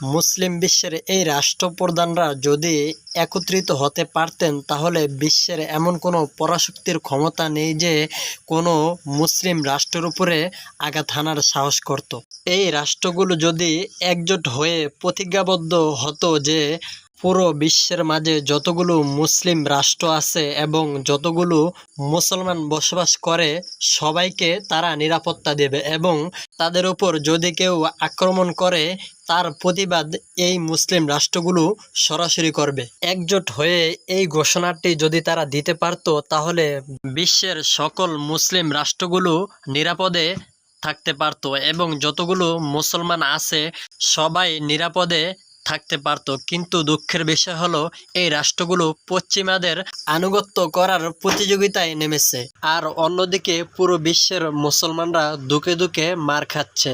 মুসলিম বিশ্বের এই রাষ্ট্রপ্রধানরা যদি একত্রিত হতে পারতেন, তাহলে বিশ্বের এমন কোনো পরাশক্তির ক্ষমতা নেই যে কোনো মুসলিম রাষ্ট্রের উপরে আঘাত হানার সাহস করত। এই রাষ্ট্রগুলো যদি একজোট হয়ে প্রতিজ্ঞাবদ্ধ হতো যে পুরো বিশ্বের মাঝে যতগুলো মুসলিম রাষ্ট্র আছে এবং যতগুলো মুসলমান বসবাস করে, সবাইকে তারা নিরাপত্তা দেবে এবং তাদের উপর যদি কেউ আক্রমণ করে, তার প্রতিবাদ এই মুসলিম রাষ্ট্রগুলো সরাসরি করবে। একজোট হয়ে এই ঘোষণাটি যদি তারা দিতে পারত, তাহলে বিশ্বের সকল মুসলিম রাষ্ট্রগুলো নিরাপদে থাকতে পারত এবং যতগুলো মুসলমান আছে, সবাই নিরাপদে থাকতে পারত কিন্তু দুঃখের বিষয় হলো, এই রাষ্ট্রগুলো পশ্চিমাদের আনুগত্য করার প্রতিযোগিতায় নেমেছে আর অন্যদিকে পুরো বিশ্বের মুসলমানরা দুকে দুকে মার খাচ্ছে